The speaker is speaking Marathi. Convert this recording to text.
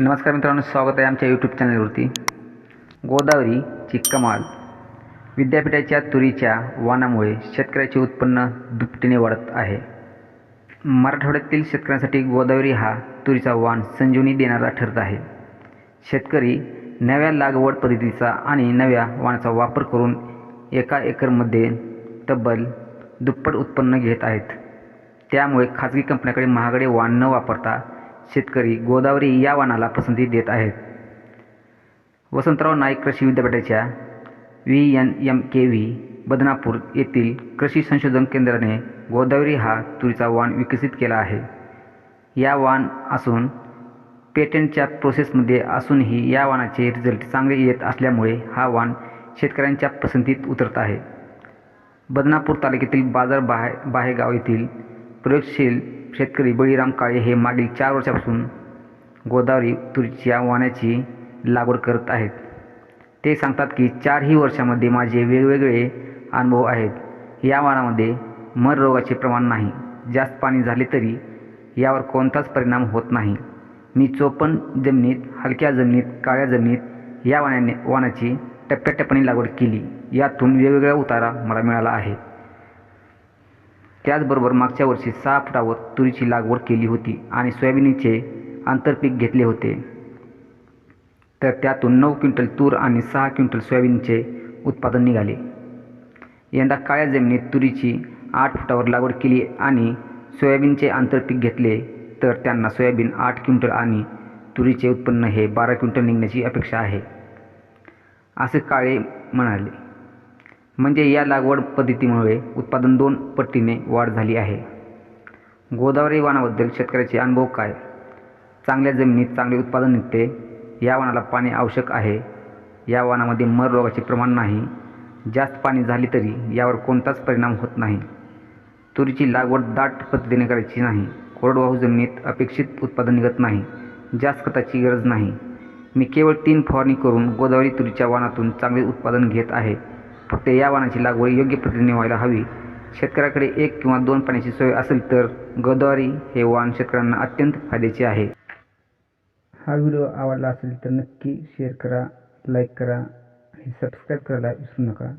नमस्कार मित्रांनो स्वागत आहे आमच्या यूट्यूब चॅनलवरती गोदावरी कमाल विद्यापीठाच्या तुरीच्या वाणामुळे शेतकऱ्याचे उत्पन्न दुपटीने वाढत आहे. मराठवाड्यातील शेतकऱ्यांसाठी गोदावरी हा तुरीचा वाण संजीवनी देणारा ठरत आहे. शेतकरी नव्या लागवड पद्धतीचा आणि नव्या वाणाचा वापर करून एका एकरमध्ये तब्बल दुप्पट उत्पन्न घेत आहेत. त्यामुळे खाजगी कंपन्याकडे महागडे वाण न वापरता शेतकरी गोदावरी या वाणाला पसंती देत आहेत. वसंतराव नाईक कृषी विद्यापीठाच्या V N M K V Badnapur येथील कृषी संशोधन केंद्राने गोदावरी हा तुरीचा वाण विकसित केला आहे. या वाण असून पेटंटच्या प्रोसेसमध्ये असूनही या वाणाचे रिझल्ट चांगले येत असल्यामुळे हा वाण शेतकऱ्यांच्या पसंतीत उतरत आहे. बदनापूर तालुक्यातील बाजार बाहे बाहेगाव येथील प्रयोगशील शेतकरी बळीराम काळे हे मागील चार वर्षापासून गोदावरी तुरीच्या वाण्याची लागवड करत आहेत. ते सांगतात की चारही वर्षामध्ये माझे वेगवेगळे अनुभव आहेत. या वाणामध्ये मर रोगाचे प्रमाण नाही. जास्त पाणी झाले तरी यावर कोणताच परिणाम होत नाही. मी चोपन जमिनीत हलक्या जमिनीत काळ्या जमिनीत या वाण्याने वाणाची टप्प्याटप्प्याने लागवड केली. यातून वेगवेगळा उतारा मला मिळाला आहे. त्याचबरोबर मागच्या वर्षी सहा फुटावर तुरीची लागवड केली होती आणि सोयाबीनचे आंतरपीक घेतले होते. तर त्यातून नऊ क्विंटल तूर आणि सहा क्विंटल सोयाबीनचे उत्पादन निघाले. यंदा काळ्या जमिनीत तुरीची आठ फुटावर लागवड केली आणि सोयाबीनचे आंतरपीक घेतले तर त्यांना सोयाबीन आठ क्विंटल आणि तुरीचे उत्पन्न हे बारा क्विंटल निघण्याची अपेक्षा आहे असे काळे म्हणाले. म्हणजे या लागवड पद्धतीमुळे उत्पादन दोन पट्टीने वाढ झाली आहे. गोदावरी वाणाबद्दल शेतकऱ्याचे अनुभव काय? चांगल्या जमिनीत चांगले उत्पादन निघते या वाणाला पाणी आवश्यक आहे. या वाणामध्ये मर रोगाचे प्रमाण नाही. जास्त पाणी झाले तरी यावर कोणताच परिणाम होत नाही. तुरीची लागवड दाट पद्धतीने करायची नाही. कोरडवाहू जमिनीत अपेक्षित उत्पादन निघत नाही. जास्त खताची गरज नाही. मी केवळ तीन फवारणी करून गोदावरी तुरीच्या वाणातून चांगले उत्पादन घेत आहे. फक्त या वाणाची लागवड योग्य पद्धतीने व्हायला हवी. शेतकऱ्याकडे एक किंवा दोन पाण्याची सोय असेल तर गोदावरी हे वाण शेतकऱ्यांना अत्यंत फायद्याचे आहे. हा व्हिडिओ आवडला असेल तर नक्की शेअर करा लाईक करा आणि सबस्क्राईब करायला विसरू नका.